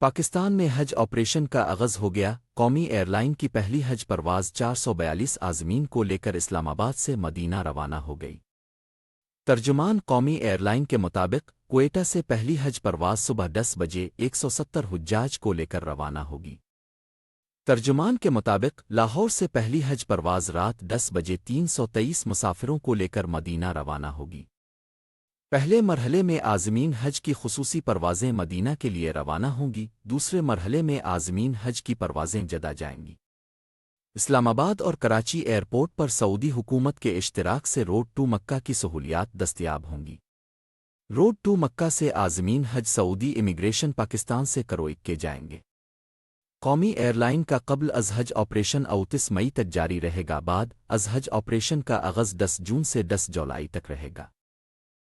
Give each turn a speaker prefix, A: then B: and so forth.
A: پاکستان میں حج آپریشن کا اغز ہو گیا۔ قومی ایئر لائن کی پہلی حج پرواز چار سو بیالیس آزمین کو لے کر اسلام آباد سے مدینہ روانہ ہو گئی۔ ترجمان قومی ایئر لائن کے مطابق کوئٹہ سے پہلی حج پرواز صبح دس بجے ایک سو ستر حجاج کو لے کر روانہ ہوگی۔ ترجمان کے مطابق لاہور سے پہلی حج پرواز رات دس بجے تین سو تیئیس مسافروں کو لے کر مدینہ روانہ ہوگی۔ پہلے مرحلے میں آزمین حج کی خصوصی پروازیں مدینہ کے لیے روانہ ہوں گی، دوسرے مرحلے میں آزمین حج کی پروازیں جدا جائیں گی۔ اسلام آباد اور کراچی ایئرپورٹ پر سعودی حکومت کے اشتراک سے روڈ ٹو مکہ کی سہولیات دستیاب ہوں گی۔ روڈ ٹو مکہ سے آزمین حج سعودی امیگریشن پاکستان سے کروئک کے جائیں گے۔ قومی ایئر لائن کا قبل ازحج آپریشن اوتس مئی تک جاری رہے گا، بعد ازحج آپریشن کا اغز دس جون سے دس جولائی تک رہے گا۔